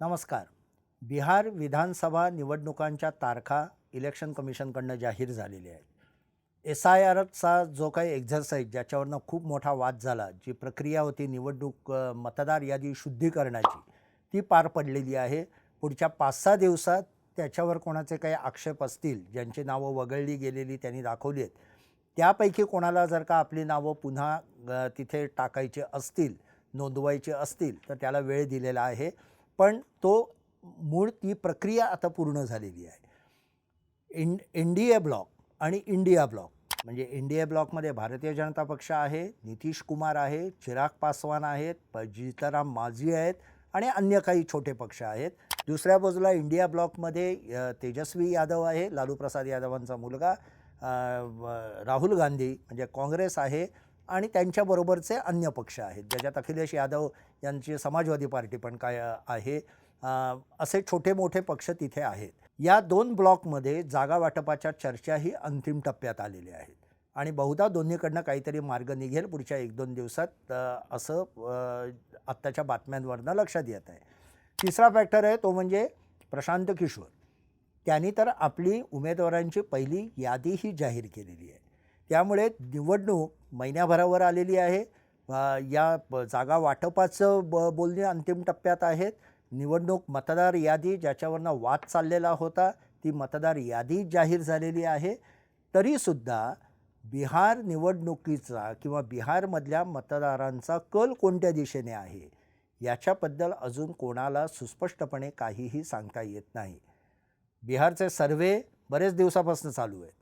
नमस्कार. बिहार विधानसभा निवडणुकांच्या तारखा इलेक्शन कमिशनकडनं जाहीर झालेल्या आहेत. एस आय आरचा जो काही एक्झरसाईज ज्याच्यावरनं खूप मोठा वाद झाला जी प्रक्रिया होती निवडणूक मतदार यादी शुद्धीकरणाची ती पार पडलेली आहे. पुढच्या पाच सहा दिवसात त्याच्यावर कोणाचे काही आक्षेप असतील ज्यांची नावं वगळली गेलेली त्यांनी दाखवली आहेत त्यापैकी कोणाला जर का आपली नावं पुन्हा तिथे टाकायची असतील नोंदवायची असतील तर त्याला वेळ दिलेला आहे. पण तो मूळ ती प्रक्रिया आता पूर्ण झालेली आहे. In N D A block आणि इंडिया ब्लॉक. म्हणजे इंडिया ब्लॉकमध्ये भारतीय जनता पक्ष आहे नितीश कुमार आहे चिराग पासवान आहेत प जीताराम माझी आहेत आणि अन्य काही छोटे पक्ष आहेत. दुसऱ्या बाजूला इंडिया ब्लॉकमध्ये तेजस्वी यादव आहे लालू प्रसाद यादवांचा मुलगा राहुल गांधी म्हणजे काँग्रेस आहे. आणि त्यांच्याबरोबरचे अन्य पक्ष आहेत. ज्याच्यात अखिलेश यादव यांची समाजवादी पार्टी पण काय आहे. असे छोटे मोठे पक्ष तिथे आहेत. या दोन ब्लॉकमध्ये जागा वाटपाच्या चर्चाही अंतिम टप्प्यात आलेल्या आहेत आणि बहुधा दोन्हीकडनं काहीतरी मार्ग निघेल पुढच्या एक दोन दिवसात असं आत्ताच्या बातम्यांवरनं लक्षात येत आहे. तिसरा फॅक्टर आहे तो म्हणजे प्रशांत किशोर. त्यांनी तर आपली उमेदवारांची पहिली यादीही जाहीर केलेली आहे. त्यामुळे निवडणूक महिन्याभरावर आलेली आहे. या जागा वाटपाचं ब बोलणे अंतिम टप्प्यात आहेत. निवडणूक मतदार यादी ज्याच्यावरनं वाद चाललेला होता ती मतदार यादी जाहीर झालेली आहे. तरीसुद्धा बिहार निवडणुकीचा किंवा बिहारमधल्या मतदारांचा कल कोणत्या दिशेने आहे? याच्याबद्दल अजून कोणाला सुस्पष्टपणे काहीही सांगता येत नाही. बिहारचे सर्वे बरेच दिवसापासून चालू आहेत.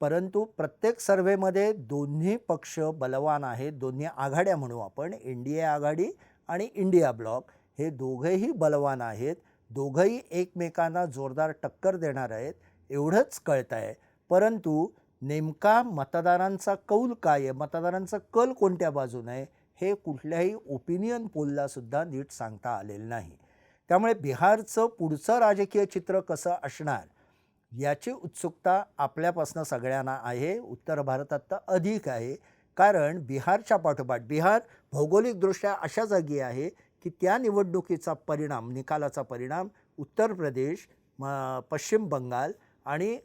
परंतु प्रत्येक सर्वेमध्ये दोन्ही पक्ष बलवान आहेत दोन्ही आघाड्या म्हणू आपण एन डी ए आघाडी आणि इंडिया ब्लॉक हे दोघंही बलवान आहेत दोघंही एकमेकांना जोरदार टक्कर देणार आहेत एवढंच कळतं आहे परंतु नेमका मतदारांचा कौल काय आहे? मतदारांचा कल कोणत्या बाजूने आहे? हे कुठल्याही ओपिनियन पोललासुद्धा नीट सांगता आलेलं नाही. त्यामुळे बिहारचं पुढचं राजकीय चित्र कसं असणार? याची उत्सुकता आपल्यापासनं सगळ्यांना आहे. उत्तर भारतात तर अधिक आहे. कारण बिहारच्या पाठोपाठ बिहार भौगोलिकदृष्ट्या अशा जागी आहे की त्या निवडणुकीचा परिणाम निकालाचा परिणाम उत्तर प्रदेश म- पश्चिम बंगाल आणि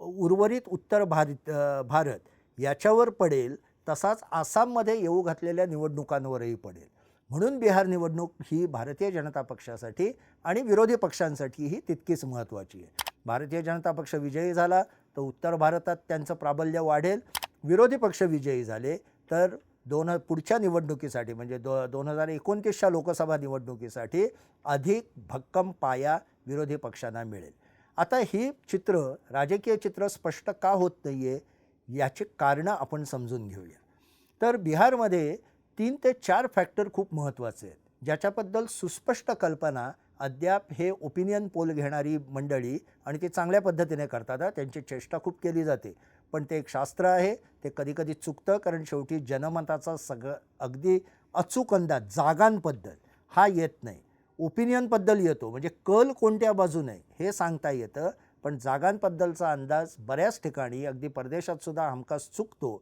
उर्वरित उत्तर भारत भारत याच्यावर पडेल तसाच आसाममध्ये येऊ घातलेल्या निवडणुकांवरही पडेल. म्हणून बिहार निवडणूक ही भारतीय जनता पक्षासाठी आणि विरोधी पक्षांसाठीही तितकीच महत्त्वाची आहे. भारतीय जनता पक्ष विजयी झाला तर उत्तर भारतात त्यांचं प्राबल्य वाढेल. विरोधी पक्ष विजयी झाले तर दोन पुढच्या निवडणुकीसाठी म्हणजे दो दोन हजार एकोणतीसच्या लोकसभा निवडणुकीसाठी अधिक भक्कम पाया विरोधी पक्षांना मिळेल. आता ही चित्र राजकीय चित्र स्पष्ट का होत नाही आहे याची कारणं आपण समजून घेऊया. तर बिहारमध्ये तीन ते चार फॅक्टर खूप महत्त्वाचे आहेत ज्याच्याबद्दल सुस्पष्ट कल्पना अद्याप हे ओपिनियन पोल घेणारी मंडळी आणि ते चांगल्या पद्धतीने करतात त्यांची चेष्टा खूप केली जाते. पण ते एक शास्त्र आहे ते कधीकधी चुकतं कारण शेवटी जनमताचा सगळं अगदी अचूक अंदाज जागांबद्दल हा येत नाही. ओपिनियनबद्दल येतो म्हणजे कल कोणत्या बाजूने आहे हे सांगता येतं. पण जागांबद्दलचा अंदाज बऱ्याच ठिकाणी अगदी परदेशातसुद्धा हमखास चुकतो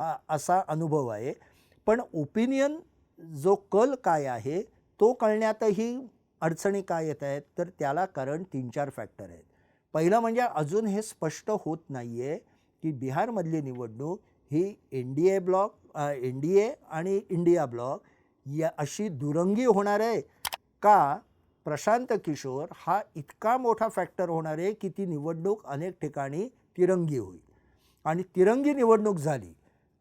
हा असा अनुभव आहे. पण ओपिनियन जो कल काय आहे तो कळण्यातही अडचणी काय येत आहेत तर त्याला कारण तीन चार फॅक्टर आहेत. पहिलं म्हणजे अजून हे स्पष्ट होत नाही आहे की बिहारमधली निवडणूक ही N D A block N D A आणि इंडिया ब्लॉक या अशी दुरंगी होणार आहे का? प्रशांत किशोर हा इतका मोठा फॅक्टर होणार आहे की ती निवडणूक अनेक ठिकाणी तिरंगी होईल. आणि तिरंगी निवडणूक झाली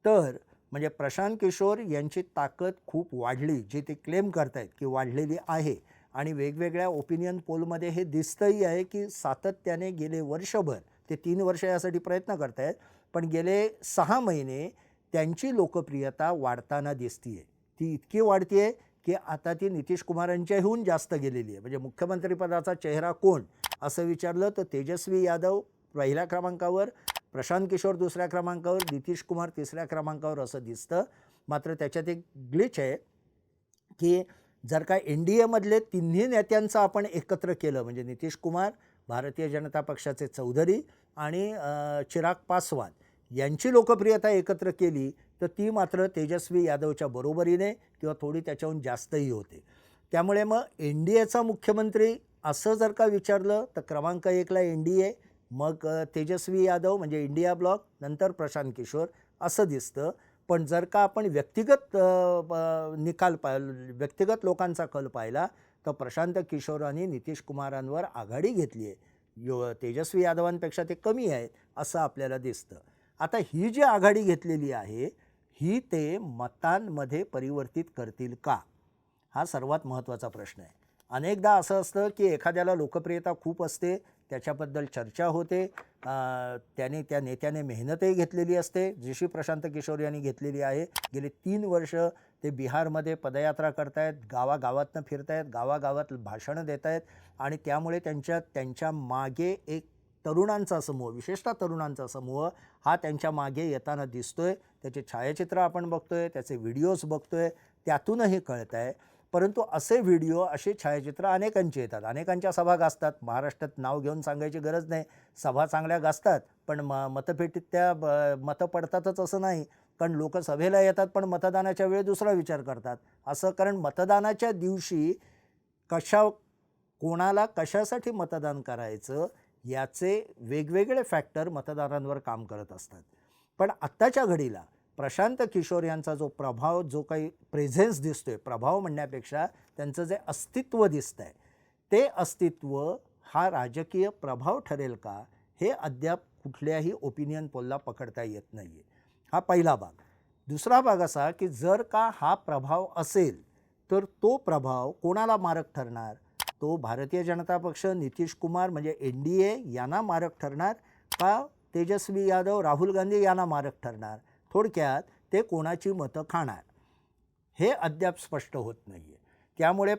तर म्हणजे प्रशांत किशोर यांची ताकद खूप वाढली जी ते क्लेम करतायत की वाढलेली आहे. आणि वेगवेगळ्या ओपिनियन पोलमध्ये हे दिसतंही आहे की सातत्याने गेले वर्षभर ते तीन वर्ष यासाठी प्रयत्न करत आहेत पण गेले सहा महिने त्यांची लोकप्रियता वाढताना दिसतीये. ती इतकी वाढतीये की आता ती नितीश कुमारांच्याहून जास्त गेलेली आहे. म्हणजे मुख्यमंत्रीपदाचा चेहरा कोण असं विचारलं तर तेजस्वी यादव पहिल्या क्रमांकावर प्रशांत किशोर दुसऱ्या क्रमांकावर नितीश कुमार तिसऱ्या क्रमांकावर असं दिसतं. मात्र त्याच्यात एक ग्लिच आहे की जर का एन डी एमधले तिन्ही नेत्यांचं आपण एकत्र केलं म्हणजे नितीश कुमार भारतीय जनता पक्षाचे चौधरी आणि चिराग पासवान यांची लोकप्रियता एकत्र केली तर ती मात्र तेजस्वी यादवच्या बरोबरीने किंवा थोडी त्याच्याहून जास्तही होते. त्यामुळे मग एन डी एचा मुख्यमंत्री असं जर का विचारलं तर क्रमांक एकला एन डी ए मग तेजस्वी यादव म्हणजे इंडिया ब्लॉक नंतर प्रशांत किशोर असं दिसतं. पण जर का आपण व्यक्तिगत ब- निकाल पा व्यक्तिगत लोकांचा कल पाहिला तर प्रशांत किशोरांनी नितीश कुमारांवर आघाडी घेतली आहे. यो तेजस्वी यादवांपेक्षा ते कमी आहेत असं आपल्याला दिसतं. आता ही जी आघाडी घेतलेली आहे ही ते मतांमध्ये परिवर्तित करतील का? हा सर्वात महत्त्वाचा प्रश्न आहे. अनेकदा असं असतं की एखाद्याला लोकप्रियता खूप असते त्याच्याबद्दल चर्चा होते. त्याने त्या नेत्याने मेहनतही घेतलेली असते. जशी प्रशांत किशोर यांनी घेतलेली आहे. गेले तीन वर्ष ते बिहारमध्ये पदयात्रा करतायत गावागावातनं फिरतायत गावागावात भाषणं देत आहेत आणि त्यामुळे त्यांच्या त्यांच्या मागे एक तरुणांचा समूह विशेषतः तरुणांचा समूह हा त्यांच्या मागे येताना दिसतोय. त्याचे छायाचित्र आपण बघतोय त्याचे व्हिडिओज बघतोय. त्यातूनही कळत आहे परंतु असे व्हिडिओ असे छायाचित्र अनेकांचे येतात. अनेकांच्या सभा गाजतात. महाराष्ट्रात नाव घेऊन सांगायची गरज नाही. सभा चांगल्या गाजतात पण म मतपेटीत त्या ब- मतं पडतातच असं नाही. कारण लोक सभेला येतात पण मतदानाच्या वेळी दुसरा विचार करतात. असं कारण मतदानाच्या दिवशी कशा कोणाला कशासाठी मतदान करायचं याचे वेगवेगळे फॅक्टर मतदारांवर काम करत असतात. पण आत्ताच्या घडीला प्रशांत किशोर यांचा जो प्रभाव जो काही प्रेझेन्स दिसतोय प्रभाव म्हणण्यापेक्षा त्यांचं जे अस्तित्व दिसतं आहे ते अस्तित्व हा राजकीय प्रभाव ठरेल का हे अद्याप कुठल्याही ओपिनियन पोलला पकडता येत नाही आहे हा पहिला भाग. दुसरा भाग असा की जर का हा प्रभाव असेल तर तो प्रभाव कोणाला मारक ठरणार? तो भारतीय जनता पक्ष नितीश कुमार म्हणजे एन डी ए यांना मारक ठरणार का तेजस्वी यादव राहुल गांधी यांना मारक ठरणार? थोडक्यात ते कोणाची मतं खाणार? हे अद्याप स्पष्ट होत नाही आहे त्यामुळे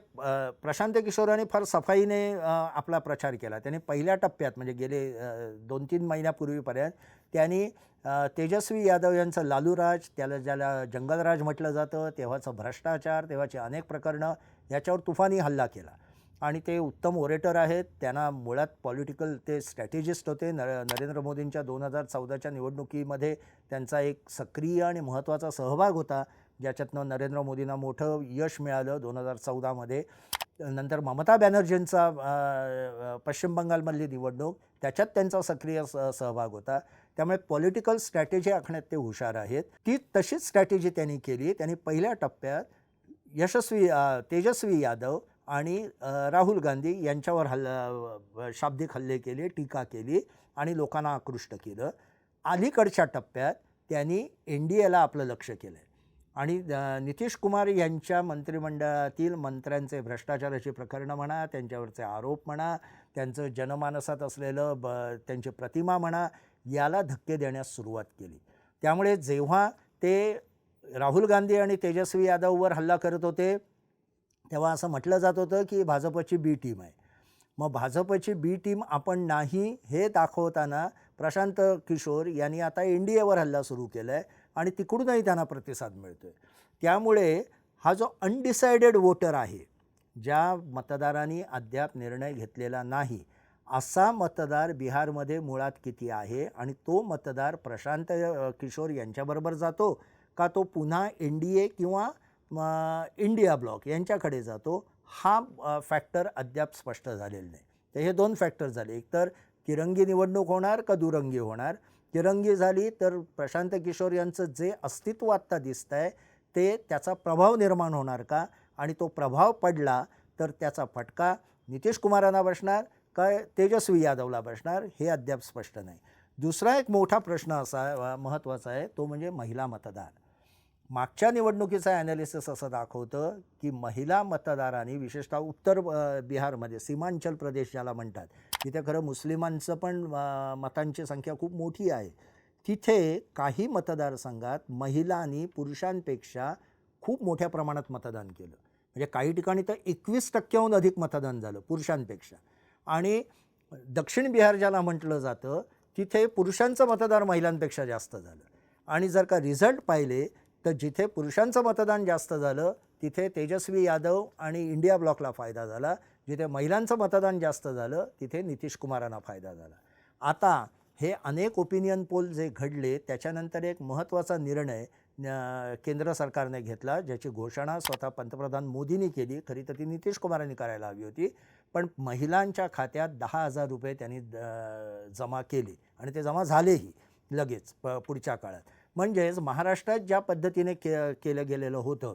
प्रशांत किशोरांनी फार सफाईने आपला प्रचार केला. त्याने पहिल्या टप्प्यात म्हणजे गेले दोन तीन महिन्यापूर्वीपर्यंत त्यांनी तेजस्वी यादव यांचं लालूराज त्याला ज्याला जंगलराज म्हटलं जातं तेव्हाचं भ्रष्टाचार तेव्हाची अनेक प्रकरणं याच्यावर तुफानी हल्ला केला. आणि ते उत्तम ओरेटर आहेत. त्यांना मुळात पॉलिटिकल ते स्ट्रॅटेजिस्ट होते. नर नरेंद्र मोदींच्या दोन हजार चौदाच्या निवडणुकीमध्ये त्यांचा एक सक्रिय आणि महत्त्वाचा सहभाग होता ज्याच्यातनं नरेंद्र मोदींना मोठं यश मिळालं दोन हजार चौदामध्ये. नंतर ममता बॅनर्जींचा पश्चिम बंगालमधली निवडणूक त्याच्यात त्यांचा सक्रिय स सहभाग होता. त्यामुळे पॉलिटिकल स्ट्रॅटेजी आखण्यात ते हुशार आहेत. ती तशीच स्ट्रॅटेजी त्यांनी केली. त्यांनी पहिल्या टप्प्यात यशस्वी तेजस्वी यादव आणि राहुल गांधी यांच्यावर हल्ला शाब्दिक हल्ले केले टीका केली आणि लोकांना आकृष्ट केलं. अलीकडच्या टप्प्यात त्यांनी एन डी एला आपलं लक्ष केलं आहे आणि नितीश कुमार यांच्या मंत्रिमंडळातील मंत्र्यांचे भ्रष्टाचाराची प्रकरणं म्हणा त्यांच्यावरचे आरोप म्हणा त्यांचं जनमानसात असलेलं ब त्यांची प्रतिमा म्हणा याला धक्के देण्यास सुरुवात केली. त्यामुळे जेव्हा ते राहुल गांधी आणि तेजस्वी यादववर हल्ला करत होते तेव्हा असं म्हटलं जात होतं की भाजपची बी टीम आहे. मग भाजपची बी टीम आपण नाही हे दाखवताना प्रशांत किशोर यांनी आता एन डी एवर हल्ला सुरू केला आहे आणि तिकडूनही त्यांना प्रतिसाद मिळतो आहे त्यामुळे हा जो अनडिसायडेड वोटर आहे ज्या मतदारांनी अद्याप निर्णय घेतलेला नाही असा मतदार बिहारमध्ये मुळात किती आहे आणि तो मतदार प्रशांत किशोर यांच्याबरोबर जातो का तो पुन्हा एन डी ए किंवा मग इंडिया ब्लॉक यांच्याकडे जातो. हा फॅक्टर अद्याप स्पष्ट झालेला नाही. तर हे दोन फॅक्टर झाले. एकतर तिरंगी निवडणूक होणार का दुरंगी होणार? तिरंगी झाली तर प्रशांत किशोर यांचं जे अस्तित्व आत्ता दिसतं आहे ते त्याचा प्रभाव निर्माण होणार का? आणि तो प्रभाव पडला तर त्याचा फटका नितीश कुमारांना बसणार काय तेजस्वी यादवला बसणार? हे अद्याप स्पष्ट नाही. दुसरा एक मोठा प्रश्न असा महत्त्वाचा आहे तो म्हणजे महिला मतदार मागच्या निवडणुकीचं ॲनालिसिस असं दाखवतं की महिला मतदारांनी विशेषतः उत्तर बिहारमध्ये सीमांचल प्रदेश ज्याला म्हणतात तिथे खरं मुस्लिमांचं पण मतांची संख्या खूप मोठी आहे. तिथे काही मतदारसंघात महिलांनी पुरुषांपेक्षा खूप मोठ्या प्रमाणात मतदान केलं. म्हणजे काही ठिकाणी तर एकवीस टक्क्याहून अधिक मतदान झालं पुरुषांपेक्षा. आणि दक्षिण बिहार ज्याला म्हटलं जातं तिथे पुरुषांचं मतदार महिलांपेक्षा जास्त झालं. आणि जर का रिझल्ट पाहिले तर जिथे पुरुषांचं मतदान जास्त झालं तिथे तेजस्वी यादव आणि इंडिया ब्लॉकला फायदा झाला. जिथे महिलांचं मतदान जास्त झालं तिथे नितीश कुमारांना फायदा झाला. आता हे अनेक ओपिनियन पोल जे घडले त्याच्यानंतर एक महत्त्वाचा निर्णय केंद्र सरकारने घेतला ज्याची घोषणा स्वतः पंतप्रधान मोदींनी केली. खरी तर ती नितीश कुमारांनी करायला हवी होती. पण महिलांच्या खात्यात दहा हजार रुपये त्यांनी जमा केले आणि ते जमा झालेही लगेच प पुढच्या काळात. म्हणजेच महाराष्ट्रात ज्या पद्धतीने के केलं गेलेलं होतं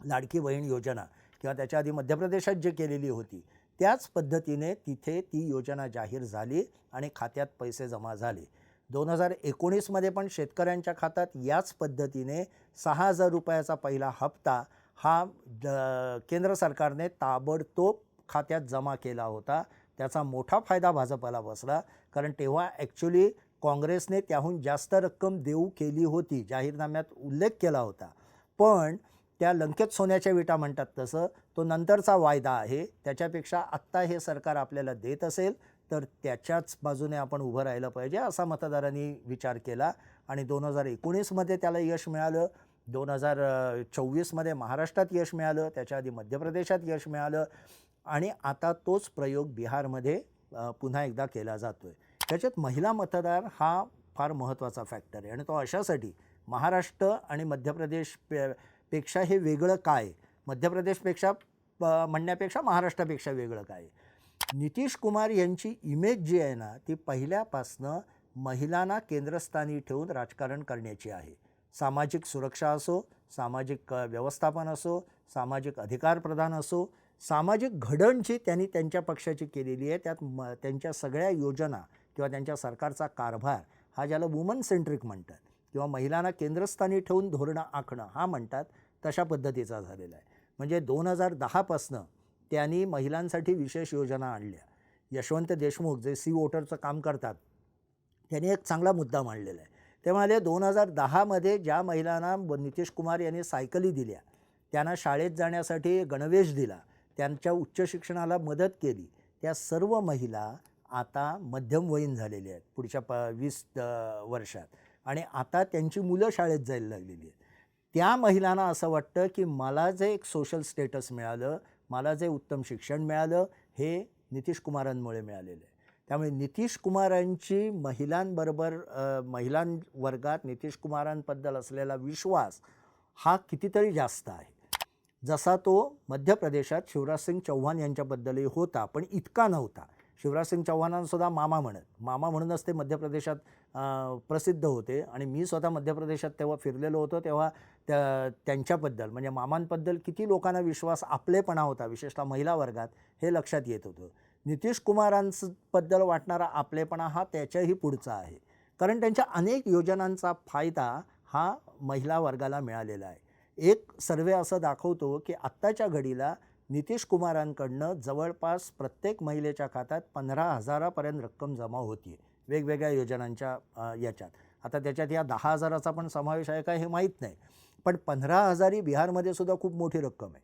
लाडकी बहीण योजना किंवा त्याच्या आधी मध्य प्रदेशात जे केलेली होती त्याच पद्धतीने तिथे ती योजना जाहीर झाली आणि खात्यात पैसे जमा झाले. दोन हजार एकोणीसमध्ये पण शेतकऱ्यांच्या खात्यात याच पद्धतीने सहा हजार रुपयाचा पहिला हप्ता हा द- केंद्र सरकारने ताबडतोब खात्यात जमा केला होता. त्याचा मोठा फायदा भाजपला बसला कारण तेव्हा ॲक्च्युली काँग्रेसने त्याहून जास्त रक्कम देऊ केली होती जाहीरनाम्यात उल्लेख केला होता. पण त्या लंकेत सोन्याच्या विटा म्हणतात तसं तो नंतरचा वायदा आहे त्याच्यापेक्षा आत्ता हे सरकार आपल्याला देत असेल तर त्याच्याच बाजूने आपण उभं राहिलं पाहिजे असा मतदारांनी विचार केला. आणि दोन हजार एकोणीसमध्ये त्याला यश मिळालं दोन हजार चोवीसमध्ये महाराष्ट्रात यश मिळालं त्याच्या आधी मध्य प्रदेशात यश मिळालं आणि आता तोच प्रयोग बिहारमध्ये पुन्हा एकदा केला जातो आहे त्याच्यात महिला मतदार हा फार महत्त्वाचा फॅक्टर आहे. आणि तो अशासाठी महाराष्ट्र आणि मध्य प्रदेश पे पेक्षा हे वेगळं काय? मध्य प्रदेशपेक्षा प- म्हणण्यापेक्षा महाराष्ट्रापेक्षा वेगळं काय? नितीश कुमार यांची इमेज जी आहे ना ती पहिल्यापासनं महिलांना केंद्रस्थानी ठेवून राजकारण करण्याची आहे. सामाजिक सुरक्षा असो सामाजिक व्यवस्थापन असो सामाजिक अधिकार प्रदान असो सामाजिक घडण जी त्यांनी त्यांच्या पक्षाची केलेली आहे. त्यात म त्यांच्या सगळ्या योजना किंवा त्यांच्या सरकारचा कारभार हा ज्याला वुमन सेंट्रिक म्हणतात किंवा महिलांना केंद्रस्थानी ठेवून धोरणं आखणं हा म्हणतात तशा पद्धतीचा झालेला आहे. म्हणजे दोन हजार दहापासनं त्यांनी महिलांसाठी विशेष योजना आणल्या. यशवंत देशमुख जे सी वोटरचं काम करतात त्यांनी एक चांगला मुद्दा मांडलेला आहे. ते म्हणाले दोन हजार दहामध्ये ज्या महिलांना नितीश कुमार यांनी सायकली दिल्या त्यांना शाळेत जाण्यासाठी गणवेश दिला त्यांच्या उच्च शिक्षणाला मदत केली त्या सर्व महिला आता मध्यमवयीन झालेली आहेत पुढच्या प वीस वर्षात. आणि आता त्यांची मुलं शाळेत जायला लागलेली आहेत. त्या महिलांना असं वाटतं की मला जे एक सोशल स्टेटस मिळालं मला जे उत्तम शिक्षण मिळालं हे नितीश कुमारांमुळे मिळालेलं आहे. त्यामुळे नितीश कुमारांची महिलांबरोबर महिलां महिलांवर्गात नितीश कुमारांबद्दल असलेला विश्वास हा कितीतरी जास्त आहे. जसा तो मध्य प्रदेशात शिवराजसिंग चौहान यांच्याबद्दलही होता पण इतका नव्हता. शिवराजसिंग चौहानांसुद्धा मामा म्हणत. मामा म्हणूनच ते मध्य प्रदेशात प्रसिद्ध होते. आणि मी स्वतः मध्य प्रदेशात तेव्हा फिरलेलो होतो तेव्हा त्या त्यांच्याबद्दल म्हणजे मामांबद्दल किती लोकांना विश्वास आपलेपणा होता विशेषतः महिला वर्गात हे लक्षात येत होतं. नितीश कुमारांबद्दल वाटणारा आपलेपणा हा त्याच्याही पुढचा आहे. कारण त्यांच्या अनेक योजनांचा फायदा हा महिला वर्गाला मिळालेला आहे. एक सर्वे असं दाखवतो की आत्ताच्या घडीला नितीश कुमारांकडनं जवळपास प्रत्येक महिलेच्या खात्यात पंधरा हजारापर्यंत रक्कम जमा होती वेगवेगळ्या योजनांच्या याच्यात. आता त्याच्यात या दहा हजाराचा पण समावेश आहे का हे माहीत नाही. पण पंधरा हजारी बिहारमध्ये सुद्धा खूप मोठी रक्कम आहे.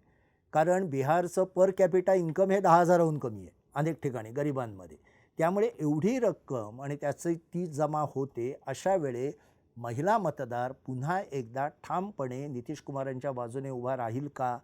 कारण बिहारचं पर कॅपिटा इन्कम हे दहा हजाराहून कमी आहे अनेक ठिकाणी गरिबांमध्ये. त्यामुळे एवढी रक्कम आणि त्याची ती जमा होते अशा वेळे महिला मतदार पुन्हा एकदा ठामपणे नितीश कुमारांच्या बाजूने उभा राहील का?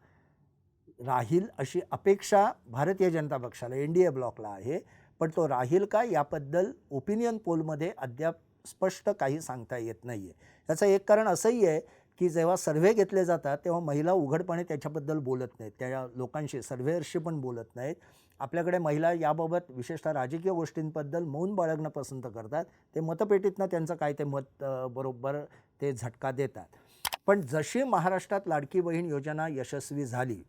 राहील अशी अपेक्षा भारतीय जनता पक्षाला एन डी ए ब्लॉकला आहे. पण तो राहील का याबद्दल ओपिनियन पोलमध्ये अद्याप स्पष्ट काही सांगता येत नाही आहे याचं एक कारण असंही आहे की जेव्हा सर्व्हे घेतले जातात तेव्हा महिला उघडपणे त्याच्याबद्दल बोलत नाहीत. त्या लोकांशी सर्व्हेअरशी पण बोलत नाहीत. आपल्याकडे महिला याबाबत विशेषतः राजकीय गोष्टींबद्दल मौन बाळगणं पसंत करतात. ते मतपेटीतनं त्यांचं काय ते मत बरोबर ते झटका देतात. पण जशी महाराष्ट्रात लाडकी बहीण योजना यशस्वी झाली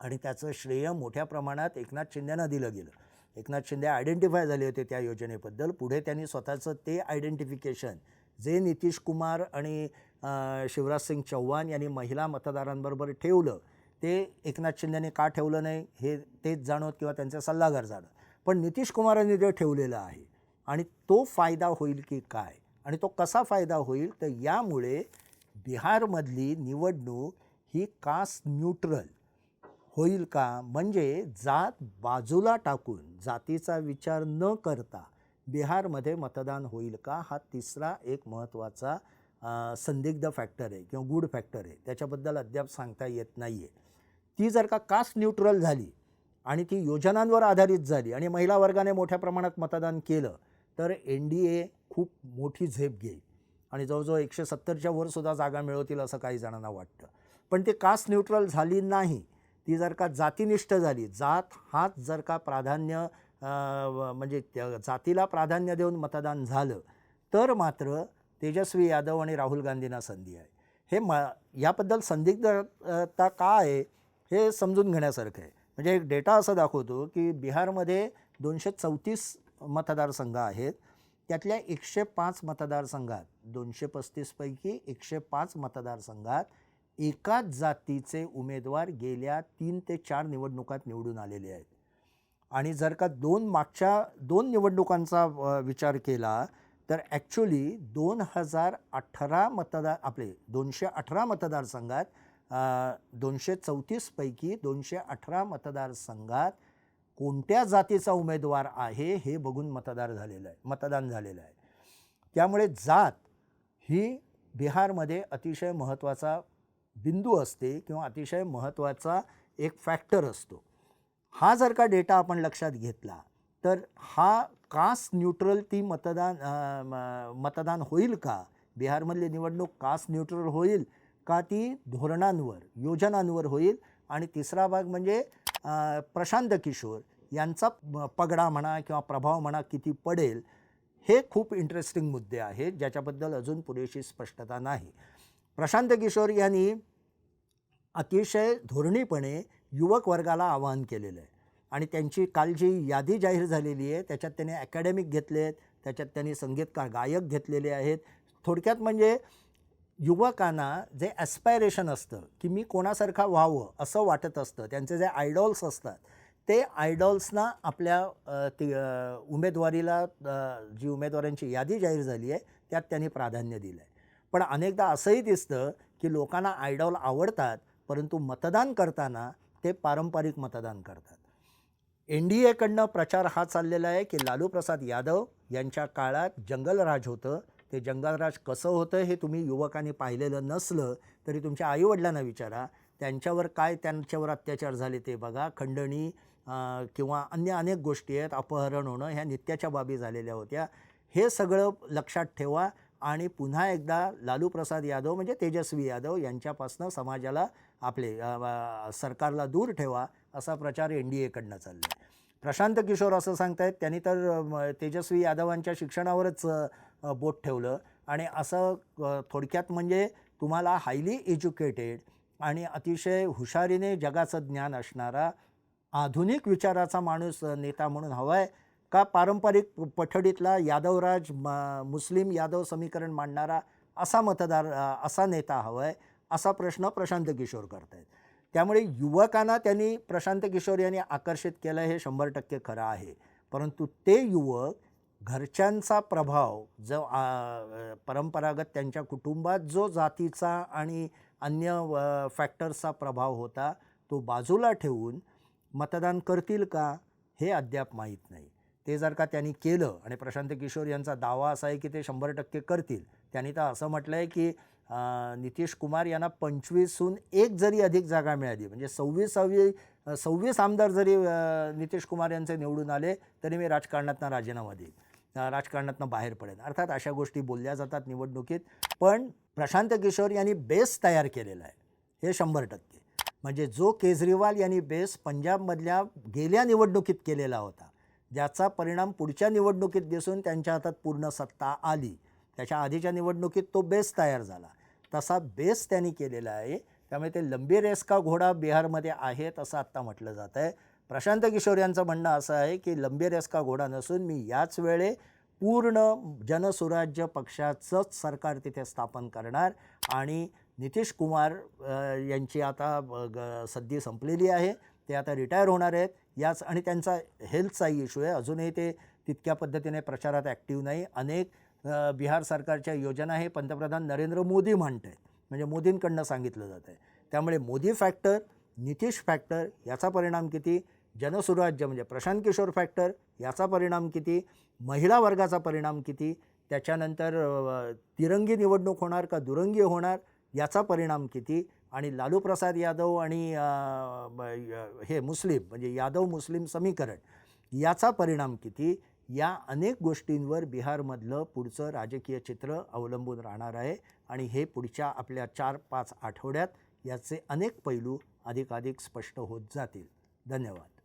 आणि त्याचं श्रेय मोठ्या प्रमाणात एकनाथ शिंदेना दिलं गेलं. एकनाथ शिंदे आयडेंटिफाय झाले होते त्या योजनेबद्दल. पुढे त्यांनी स्वतःचं ते आयडेंटिफिकेशन जे नितीश कुमार आणि शिवराज शिवराजसिंग चौहान यांनी महिला मतदारांबरोबर ठेवलं ते एकनाथ शिंदेने का ठेवलं नाही हे तेच जाणवत किंवा त्यांचे सल्लागार जाणं पण नितीश कुमारांनी ते ठेवलेलं आहे आणि तो फायदा होईल की काय आणि तो कसा फायदा होईल तर यामुळे बिहारमधली निवडणूक ही कास्ट न्यूट्रल होईल का? म्हणजे जात बाजूला टाकून जातीचा विचार न करता बिहारमध्ये मतदान होईल का? हा तिसरा एक महत्त्वाचा संदिग्ध फॅक्टर आहे किंवा गुड फॅक्टर आहे. त्याच्याबद्दल अद्याप सांगता येत नाही आहे ती जर का कास्ट न्यूट्रल झाली आणि ती योजनांवर आधारित झाली आणि महिला वर्गाने मोठ्या प्रमाणात मतदान केलं तर एन डी ए खूप मोठी झेप घेईल. आणि जवळजवळ एकशे सत्तरच्या वर सुद्धा जागा मिळवतील असं काही जणांना वाटतं. पण ते कास्ट न्यूट्रल झाली नाही ती जर का जातीनिष्ठ झाली जात हाच जर का प्राधान्य म्हणजे त्या जातीला प्राधान्य देऊन मतदान झालं तर मात्र तेजस्वी यादव आणि राहुल गांधींना संधी आहे. हे म याबद्दल संदिग्धता का आहे हे समजून घेण्यासारखं आहे. म्हणजे एक डेटा असं दाखवतो की बिहारमध्ये दोनशे चौतीस मतदारसंघ आहेत. त्यातल्या एकशे पाच मतदारसंघात दोनशे पस्तीसपैकी एकशे पाच मतदारसंघात एकाच जातीचे उमेदवार गेल्या तीन ते चार निवडणुकात निवडून आलेले आहेत. आणि जर का दोन मागच्या दोन निवडणुकांचा विचार केला तर ॲक्च्युली दोन हजार अठरा मतदार आपले दोनशे अठरा मतदारसंघात दोनशे चौतीसपैकी दोनशे अठरा मतदारसंघात कोणत्या जातीचा उमेदवार आहे हे बघून मतदार झालेलं आहे मतदान झालेलं आहे. त्यामुळे जात ही बिहारमध्ये अतिशय महत्त्वाचा बिंदू असते किंवा अतिशय महत्त्वाचा एक फॅक्टर असतो. हा जर का डेटा आपण लक्षात घेतला तर हा कास्ट न्यूट्रल ती मतदान म- मतदान होईल का? बिहारमधली निवडणूक कास्ट न्यूट्रल होईल का ती धोरणांवर योजनांवर होईल? आणि तिसरा भाग म्हणजे प्रशांत किशोर यांचा पगडा म्हणा किंवा प्रभाव म्हणा किती पडेल हे खूप इंटरेस्टिंग मुद्दे आहेत ज्याच्याबद्दल अजून पुरेशी स्पष्टता नाही. प्रशांत किशोर यांनी अतिशय धोरणीपणे युवक वर्गाला आवाहन केलेलं आहे. आणि त्यांची काल जी यादी जाहीर झालेली आहे त्याच्यात त्यांनी अकॅडमिक घेतले आहेत त्याच्यात त्यांनी संगीतकार गायक घेतलेले आहेत. थोडक्यात म्हणजे युवकांना जे ॲस्पायरेशन असतं की मी कोणासारखा व्हावं असं वाटत असतं त्यांचे जे आयडॉल्स असतात ते आयडॉल्सना आपल्या ती उमेदवारीला जी उमेदवारांची यादी जाहीर झाली आहे त्यात त्यांनी प्राधान्य दिलं आहे पण अनेकदा असंही दिसतं की लोकांना आयडॉल आवडतात परंतु मतदान करताना ते पारंपरिक मतदान करतात. एन डी एकडनं प्रचार हा चाललेला आहे की लालू प्रसाद यादव यांच्या काळात जंगलराज होतं. ते जंगलराज कसं होतं हे तुम्ही युवकांनी पाहिलेलं नसलं तरी तुमच्या आईवडिलांना विचारा. त्यांच्यावर काय त्यांच्यावर अत्याचार झाले ते बघा. खंडणी किंवा अन्य अनेक गोष्टी आहेत. अपहरण होणं ह्या नित्याच्या बाबी झालेल्या होत्या. हे सगळं लक्षात ठेवा. आणि पुन्हा एकदा लालू प्रसाद यादव म्हणजे तेजस्वी यादव यांच्यापासनं समाजाला आपले सरकारला दूर ठेवा असा प्रचार एन डी एकडनं चालला आहे प्रशांत किशोर असं सांगतायत त्यांनी तर तेजस्वी यादवांच्या शिक्षणावरच बोट ठेवलं आणि असं थोडक्यात म्हणजे तुम्हाला हायली एज्युकेटेड आणि अतिशय हुशारीने जगाचं ज्ञान असणारा आधुनिक विचाराचा माणूस नेता म्हणून हवा आहे का पारंपरिक प- पठडीतला यादवराज म- मुस्लिम यादव समीकरण मांडणारा असा मतदार असा नेता हवा आहे असा प्रश्न प्रशांत किशोर करतायत. त्यामुळे युवकांना त्यांनी प्रशांत किशोर यांनी आकर्षित केलं हे शंभर टक्के खरं आहे. परंतु ते युवक घरच्यांचा प्रभाव जो परंपरागत त्यांच्या कुटुंबात जो जातीचा आणि अन्य फॅक्टर्सचा प्रभाव होता तो बाजूला ठेवून मतदान करतील का हे अद्याप माहीत नाही. ते जर का त्यांनी केलं आणि प्रशांत किशोर यांचा दावा असा आहे की ते शंभर टक्के करतील त्यांनी तर असं म्हटलं आहे की नितीश कुमार यांना पंचवीसहून एक जरी अधिक जागा मिळाली म्हणजे सव्वीसावी सव्वी सव्वीस आमदार जरी नितीश कुमार यांचे निवडून आले तरी मी राजकारणातनं राजीनामा देईन. राजकारणातनं बाहेर पडेन. अर्थात अशा गोष्टी बोलल्या जातात निवडणुकीत पण प्रशांत किशोर यांनी बेस तयार केलेला आहे हे शंभर टक्के. म्हणजे जो केजरीवाल यांनी बेस पंजाबमधल्या गेल्या निवडणुकीत केलेला होता ज्याचा परिणाम पुढच्या निवडणुकीत दिसून त्यांच्या हातात पूर्ण सत्ता आली त्याच्या आधीच्या निवडणुकीत तो बेस तयार झाला. तसा बेस त्यांनी केलेला आहे. त्यामुळे ते लंबी रेस का घोडा बिहारमध्ये आहेत असं आत्ता म्हटलं जात आहे. प्रशांत किशोर यांचं म्हणणं असं आहे की लंबी रेस का घोडा नसून मी याच वेळे पूर्ण जनसुराज्य पक्षाचंच सरकार तिथे स्थापन करणार आणि नितीश कुमार यांची आता ग- सद्दी संपलेली आहे. ते आता रिटायर होणार आहेत. याच आणि त्यांचा हेल्थचाही इशू आहे. अजूनही ते तितक्या पद्धतीने प्रचारात ॲक्टिव्ह नाही. अनेक बिहार सरकारच्या योजना हे पंतप्रधान नरेंद्र मोदी म्हणत आहेत म्हणजे मोदींकडनं सांगितलं जातं आहे त्यामुळे मोदी फॅक्टर नितीश फॅक्टर याचा परिणाम किती? जनसुराज्य म्हणजे प्रशांत किशोर फॅक्टर याचा परिणाम किती? महिला वर्गाचा परिणाम किती? त्याच्यानंतर तिरंगी निवडणूक होणार का दुरंगी होणार याचा परिणाम किती? आणि लालू प्रसाद यादव आणि हे मुस्लिम म्हणजे यादव मुस्लिम समीकरण याचा परिणाम किती? या अनेक गोष्टींवर बिहारमधलं पुढचं राजकीय चित्र अवलंबून राहणार आहे आणि हे पुढच्या आपल्या चार पाच आठवड्यात याचे अनेक पैलू अधिकाधिक स्पष्ट होत जातील. धन्यवाद.